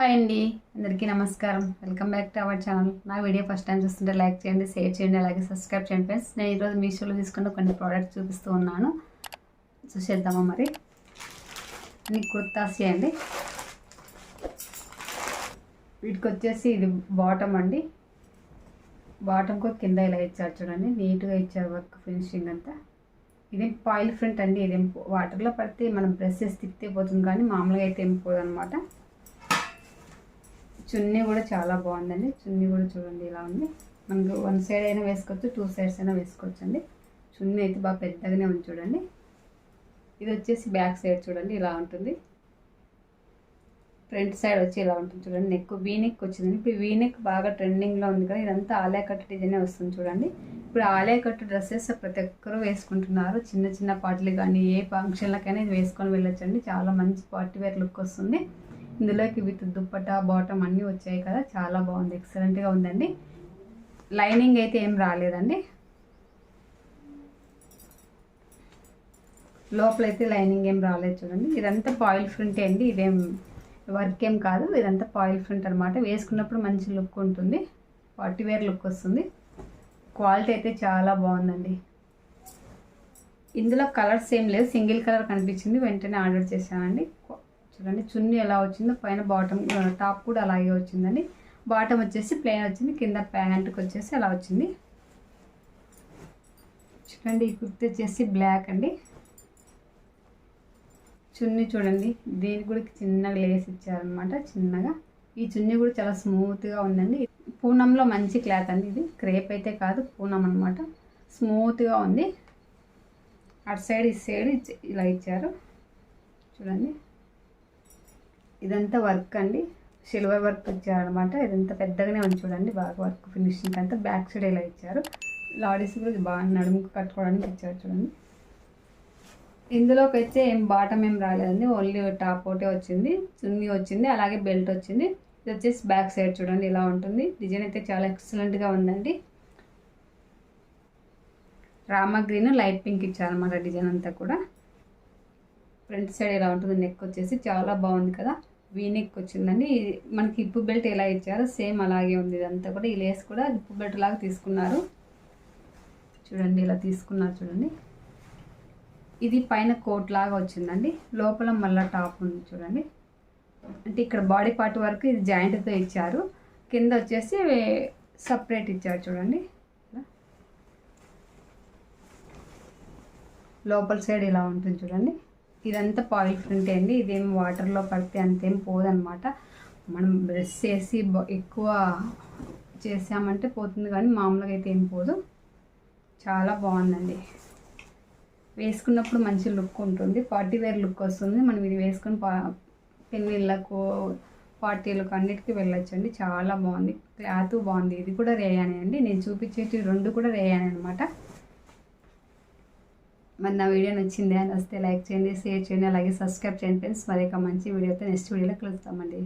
Hi అండి. అందరికీ నమస్కారం. Welcome back to our channel. నా వీడియో ఫస్ట్ టైం చూస్తుంటే లైక్ చేయండి షేర్ చేయండి అలాగే సబ్స్క్రైబ్ చేయండి ఫ్రెండ్స్. నేను ఈరోజు మీషోలో తీసుకున్న కొన్ని ప్రోడక్ట్స్ చూపిస్తూ ఉన్నాను. చూసేద్దామా మరి? అన్ని కుర్తాస్ అండి. వీటికి వచ్చేసి ఇది బాటమ్ అండి. బాటమ్కు కింద ఇలా ఇచ్చారు చూడండి. నీట్గా ఇచ్చారు వర్క్ ఫినిషింగ్ అంతా. ఇదేం పాయిల్ ఫ్రంట్ అండి. ఇదేం వాటర్లో పడితే మనం బ్రష్ చేసి తిప్పితే పోతుంది కానీ మామూలుగా అయితే ఏం పోదు అనమాట చున్నీ కూడా చాలా బాగుందండి. చున్నీ కూడా చూడండి ఇలా ఉంది. మనకు వన్ సైడ్ అయినా వేసుకోవచ్చు టూ సైడ్స్ అయినా వేసుకోవచ్చు అండి చున్నీ అయితే బాగా పెద్దగానే ఉంది చూడండి. ఇది వచ్చేసి బ్యాక్ సైడ్ చూడండి ఇలా ఉంటుంది. ఫ్రంట్ సైడ్ వచ్చి ఇలా ఉంటుంది చూడండి. నెక్ వీనెక్ వచ్చిందండి. ఇప్పుడు వీనెక్ బాగా ట్రెండింగ్లో ఉంది కదా ఇదంతా ఆలయ కట్టు డిజైన్ వస్తుంది చూడండి. ఇప్పుడు ఆలయ కట్టు డ్రెస్సెస్ ప్రతి ఒక్కరూ వేసుకుంటున్నారు. చిన్న చిన్న పార్టీలు కానీ ఏ ఫంక్షన్లకైనా ఇది వేసుకొని వెళ్ళొచ్చండి. చాలా మంచి పార్టీ వేర్ లుక్ వస్తుంది. ఇందులోకి విత్ దుప్పట బాటమ్ అన్నీ వచ్చాయి కదా. చాలా బాగుంది. ఎక్సలెంట్గా ఉందండి. లైనింగ్ అయితే ఏం రాలేదండి. లోపలైతే లైనింగ్ ఏం రాలేదు చూడండి. ఇదంతా పాయిల్ ఫ్రింటే అండి. ఇదేం వర్క్ ఏం కాదు. ఇదంతా పాయిల్ ఫ్రింట్ అనమాట వేసుకున్నప్పుడు మంచి లుక్ ఉంటుంది. పార్టీ వేర్ లుక్ వస్తుంది. క్వాలిటీ అయితే చాలా బాగుందండి. ఇందులో కలర్స్ ఏం లేవు. సింగిల్ కలర్ కనిపించింది. వెంటనే ఆర్డర్ చేశానండి. చూడండి. చున్నీ ఎలా వచ్చిందో పైన బాటమ్ టాప్ కూడా అలాగే వచ్చిందండి. బాటమ్ వచ్చేసి ప్లెయిన్ వచ్చింది. కింద ప్యాంట్కి వచ్చేసి అలా వచ్చింది. చూడండి ఈ కుర్తి వచ్చేసి బ్లాక్ అండి. చున్నీ చూడండి దీనికి కూడా చిన్నగా లేస్ ఇచ్చారనమాట చిన్నగా. ఈ చున్నీ కూడా చాలా స్మూత్గా ఉందండి. పూనంలో మంచి క్లాత్ అండి ఇది. క్రేప్ అయితే కాదు పూనం అనమాట స్మూత్గా ఉంది. అటు సైడ్ ఇటు సైడ్ ఇలా ఇచ్చారు. చూడండి. ఇదంతా వర్క్ అండి. సిల్వర్ వర్క్ ఇచ్చారనమాట ఇదంతా పెద్దగానే ఉంది చూడండి. బాగా వర్క్ ఫినిషింగ్ అంతా బ్యాక్ సైడ్ ఇలా ఇచ్చారు. లాడీస్ కూడా బాగా నడుముకు కట్టుకోవడానికి ఇచ్చారు చూడండి. ఇందులోకి అయితే ఏం బాటం ఏం రాలేదండి. ఓన్లీ టాప్ ఒకటే వచ్చింది. చున్నీ వచ్చింది. అలాగే బెల్ట్ వచ్చింది. ఇది వచ్చేసి బ్యాక్ సైడ్ చూడండి. ఇలా ఉంటుంది. డిజైన్ అయితే చాలా ఎక్సలెంట్గా ఉందండి. రామ గ్రీన్ లైట్ పింక్ ఇచ్చారనమాట డిజైన్ అంతా కూడా. ఫ్రంట్ సైడ్ ఎలా ఉంటుంది నెక్ వచ్చేసి చాలా బాగుంది కదా. వీనిక్ వచ్చిందండి. మనకి ఇప్పు బెల్ట్ ఎలా ఇచ్చారో సేమ్ అలాగే ఉంది. ఇదంతా కూడా ఈ లేస్ కూడా ఇప్పు బెల్ట్ లాగా తీసుకున్నారు. చూడండి ఇలా తీసుకున్నారు చూడండి. ఇది పైన కోట్ లాగా వచ్చిందండి. లోపల మళ్ళీ టాప్ ఉంది చూడండి. అంటే ఇక్కడ బాడీ పార్ట్ వరకు ఇది జాయింట్తో ఇచ్చారు. కింద వచ్చేసి సపరేట్ ఇచ్చారు చూడండి. లోపల సైడ్ ఇలా ఉంటుంది చూడండి. ఇదంతా పాయిల్ ఫ్రంట్ అండి ఇదేం వాటర్లో పడితే అంతేం పోదనమాట మనం బ్రష్ చేసి ఎక్కువ చేసామంటే పోతుంది కానీ మామూలుగా అయితే ఏం పోదు. చాలా బాగుందండి. వేసుకున్నప్పుడు మంచి లుక్ ఉంటుంది. పార్టీ వేర్ లుక్ వస్తుంది. మనం ఇది వేసుకుని పా పెళ్ళిళ్ళకు పార్టీలకు అన్నిటికీ వెళ్ళొచ్చండి. చాలా బాగుంది. క్లాత్ బాగుంది. ఇది కూడా రేయానే అండి. నేను చూపించేటి రెండు కూడా రేయాని అనమాట మరి నా వీడియో నచ్చింది అని వస్తే లైక్ చేయండి షేర్ చేయండి అలాగే సబ్స్క్రైబ్ చేయండి ఫ్రెండ్స్. మరి మంచి వీడియోతో నెక్స్ట్ వీడియోలో కలుస్తామండి